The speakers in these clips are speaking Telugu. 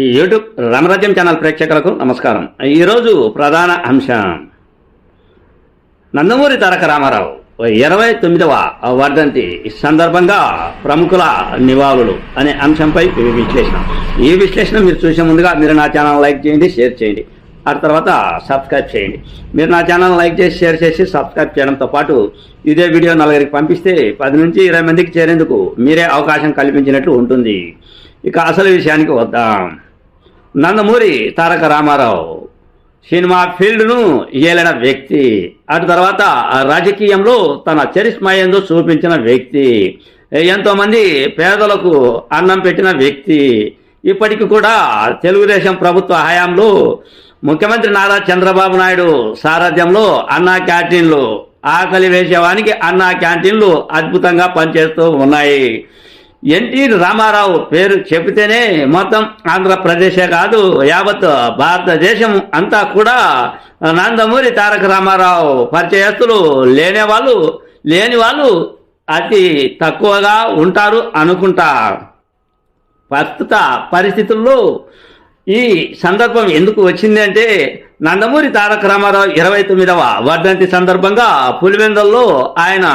ఈ యూట్యూబ్ రామరాజ్యం ఛానల్ ప్రేక్షకులకు నమస్కారం. ఈరోజు ప్రధాన అంశం. నందమూరి తారక రామారావు ఇరవై తొమ్మిదవ వర్ధంతి సందర్భంగా ప్రముఖుల నివాళులు అనే అంశంపై ఈ విశ్లేషణ. ఈ విశ్లేషణ మీరు చూసే ముందుగా మీరు నా ఛానల్ లైక్ చేయండి షేర్ చేయండి. ఆ తర్వాత సబ్స్క్రైబ్ చేయండి. మీరు నా ఛానల్ లైక్ చేసి షేర్ చేసి సబ్స్క్రైబ్ చేయడంతో పాటు ఇదే వీడియో నలుగురికి పంపిస్తే పది నుంచి ఇరవై మందికి చేరేందుకు మీరే అవకాశం కల్పించినట్లు ఉంటుంది. ఇక అసలు విషయానికి వద్దాం. నందమూరి తారక రామారావు సినిమా ఫీల్డ్ను ఏలిన వ్యక్తి. అటు తర్వాత రాజకీయంలో తన చరిష్మా ఏందో చూపించిన వ్యక్తి. ఎంతోమంది పేదలకు అన్నం పెట్టిన వ్యక్తి. ఇప్పటికి కూడా తెలుగుదేశం ప్రభుత్వ హయాంలో ముఖ్యమంత్రి నారా చంద్రబాబు నాయుడు సారథ్యంలో అన్నా క్యాంటీన్లు ఆకలి వేసేవానికి అన్నా క్యాంటీన్లు అద్భుతంగా పనిచేస్తూ ఉన్నాయి. ఎన్టీ రామారావు పేరు చెబితేనే మొత్తం ఆంధ్రప్రదేశే కాదు యావత్ భారతదేశం అంతా కూడా నందమూరి తారక రామారావు పరిచయస్తులు లేనే వాళ్ళు లేని వాళ్ళు అతి తక్కువగా ఉంటారు అనుకుంటా. ప్రస్తుత పరిస్థితుల్లో ఈ సందర్భం ఎందుకు వచ్చిందంటే నందమూరి తారక రామారావు ఇరవై తొమ్మిదవ వర్ధంతి సందర్భంగా పులివెందల్లో ఆయన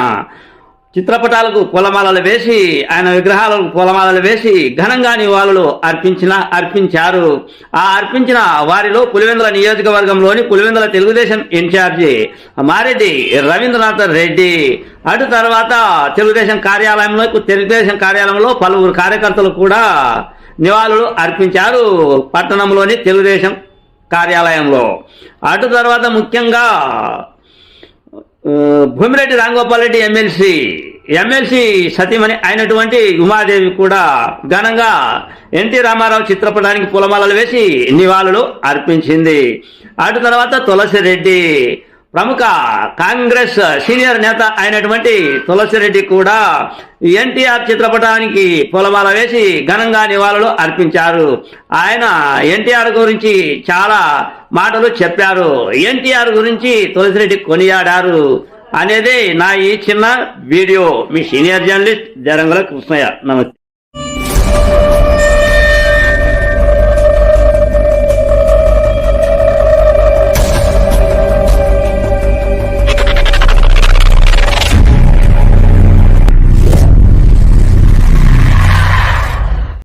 చిత్రపటాలకు పూలమాలలు వేసి ఆయన విగ్రహాలకు పూలమాలలు వేసి ఘనంగా నివాళులు అర్పించిన అర్పించారు. ఆ అర్పించిన వారిలో పులివెందుల నియోజకవర్గంలోని పులివెందుల తెలుగుదేశం ఇన్ఛార్జి మారెడ్డి రవీంద్రనాథ్ రెడ్డి. అటు తర్వాత తెలుగుదేశం కార్యాలయంలో తెలుగుదేశం కార్యాలయంలో పలువురు కార్యకర్తలు కూడా నివాళులు అర్పించారు పట్టణంలోని తెలుగుదేశం కార్యాలయంలో. అటు తర్వాత ముఖ్యంగా భూమిరెడ్డి రాంగోపాల్ రెడ్డి ఎమ్మెల్సీ. ఎమ్మెల్సీ సతీమణి అయినటువంటి ఉమాదేవి కూడా ఘనంగా ఎన్టీ రామారావు చిత్రపటానికి పూలమాలలు వేసి నివాళులు అర్పించింది. అటు తర్వాత తులసిరెడ్డి ప్రముఖ కాంగ్రెస్ సీనియర్ నేత అయినటువంటి తులసిరెడ్డి కూడా ఎన్టీఆర్ చిత్రపటానికి పూలమాల వేసి ఘనంగా నివాళులు అర్పించారు. ఆయన ఎన్టీఆర్ గురించి చాలా మాటలు చెప్పారు. ఎన్టీఆర్ గురించి తులసిరెడ్డి కొనియాడారు అనేది నా ఈ చిన్న వీడియో. మీ సీనియర్ జర్నలిస్ట్ జరంగుల కృష్ణయ్య. నమస్తే.